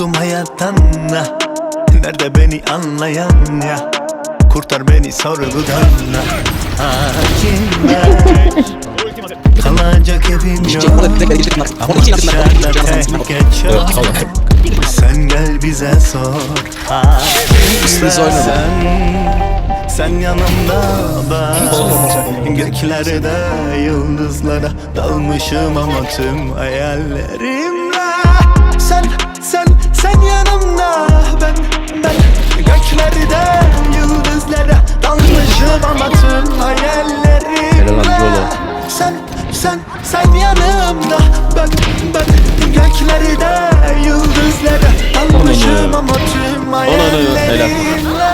yaratan ya Nerede beni anlayan ya? Kurtar beni sorgudan ya Hakimler. Kalacak evim yok. Ama dışarıda Sen gel bize sor. Hakimler sen yanımda ben Göklerde yıldızlara Dalmışım ama tüm hayallerimle. Sen, sen sen, sen yanımda. Ben, ben Göklerde yıldızlara Dalmışım ama tüm hayallerimle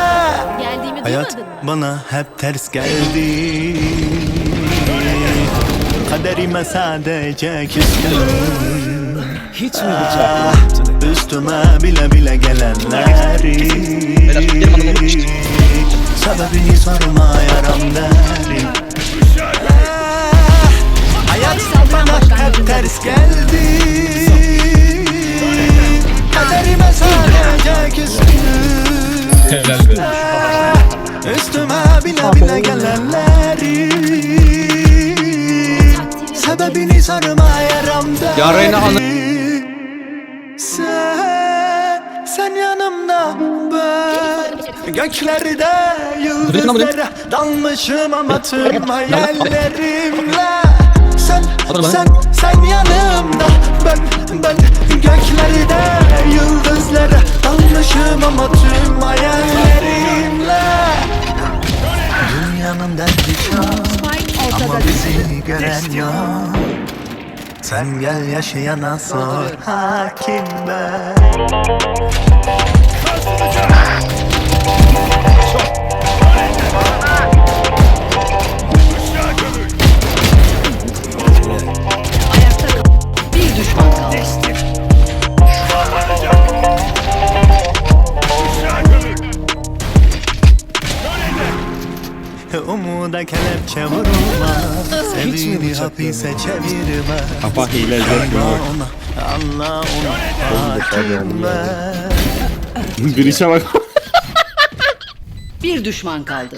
Hayat bana hep ters geldi. Kaderime sadece küstüm. Hiç mi Ah, Üstüme bile bile gelenleri Sebebini sorma Üstüme bile bile gelenleri Sebebini sorma yaramda Ya Reyna ana- Sen, sen yanımda ben. Göklerde yıldızlara dalmışım ama tüm hayallerimle. Sen, sen, Derdi çok ama bizi gören yok. Sen gel yaşayana sor. Hakim ben Umuda kelepçe vurma? Sevini hapise çevirme. Kafa hile Allah ona, Allah ona hakim ben Girişe bak. Bir düşman kaldı.